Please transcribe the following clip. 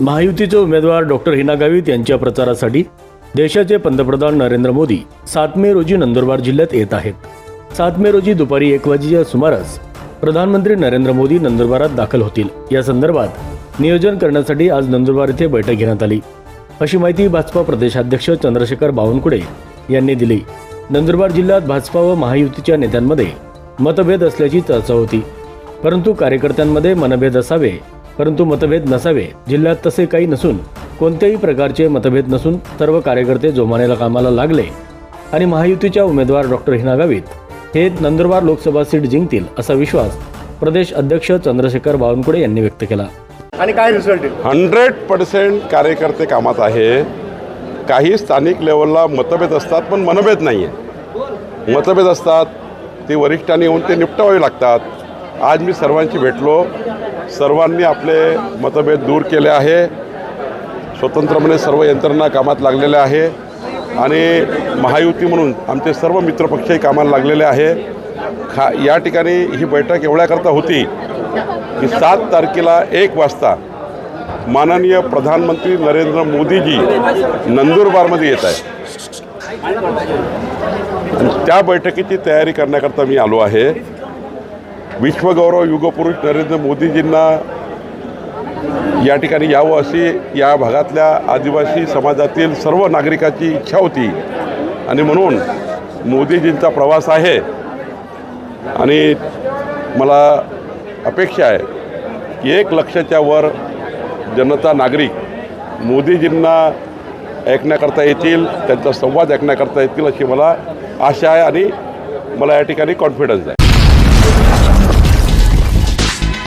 महायुतीचे उमेदवार डॉक्टर हिना गावित यांच्या प्रचारासाठी देशाचे पंतप्रधान नरेंद्र मोदी सात मे रोजी नंदुरबार जिल्ह्यात येत आहेत. सात मे रोजी दुपारी एक वाजेच्या सुमारास प्रधानमंत्री नरेंद्र मोदी नंदुरबारात दाखल होतील. या संदर्भात नियोजन करण्यासाठी आज नंदुरबार येथे बैठक घेण्यात आली. अशी माहिती भाजपा प्रदेशाध्यक्ष चंद्रशेखर बावनकुळे यांनी दिली. नंदुरबार जिल्ह्यात भाजपा व महायुतीच्या नेत्यांमध्ये मतभेद असल्याची चर्चा होती. परंतु कार्यकर्त्यांमध्ये मनभेद असावे परंतु मतभेद नसावे. जिल्ह्यात तसे काही नसून कोणत्याही प्रकारचे मतभेद नसून सर्व कार्यकर्ते जोमानेला कामाला लागले. आणि महायुतीच्या उमेदवार डॉक्टर हिना गावित हे नंदुरबार लोकसभा सीट जिंकतील असा विश्वास प्रदेश अध्यक्ष चंद्रशेखर बावनकुळे यांनी व्यक्त केला. आणि काय रिझल्ट हंड्रेड पर्सेंट कार्यकर्ते कामात आहे. काही स्थानिक लेवलला मतभेद असतात पण मनभेद नाही आहे मतभेद असतात ते वरिष्ठांनी येऊन ते निपटावे लागतात. आज मी सर्वांशी भेटलो. सर्वांनी आपले मतभेद दूर केले आहे. स्वतंत्रपणे सर्व यंत्रणा कामात लागलेल्या आहे. आणि महायुती म्हणून आमचे सर्व मित्रपक्षही कामाला लागलेले आहे. खा या ठिकाणी ही बैठक एवढ्याकरता होती की सात तारखेला एक वाजता माननीय प्रधानमंत्री नरेंद्र मोदीजी नंदुरबारमध्ये येत आहे आणि त्या बैठकीची तयारी करण्याकरता मी आलो आहे. विश्वगौरव युगपुरुष नरेंद्र मोदीजींना या ठिकाणी यावं अशी या भागातल्या आदिवासी समाजातील सर्व नागरिकाची इच्छा होती. आणि म्हणून मोदीजींचा प्रवास आहे. आणि मला अपेक्षा आहे की एक लक्षाच्या वर जनता नागरिक मोदीजींना ऐकण्याकरता येतील त्यांचा संवाद ऐकण्याकरता येतील अशी मला आशा आहे आणि मला या ठिकाणी कॉन्फिडन्स आहे.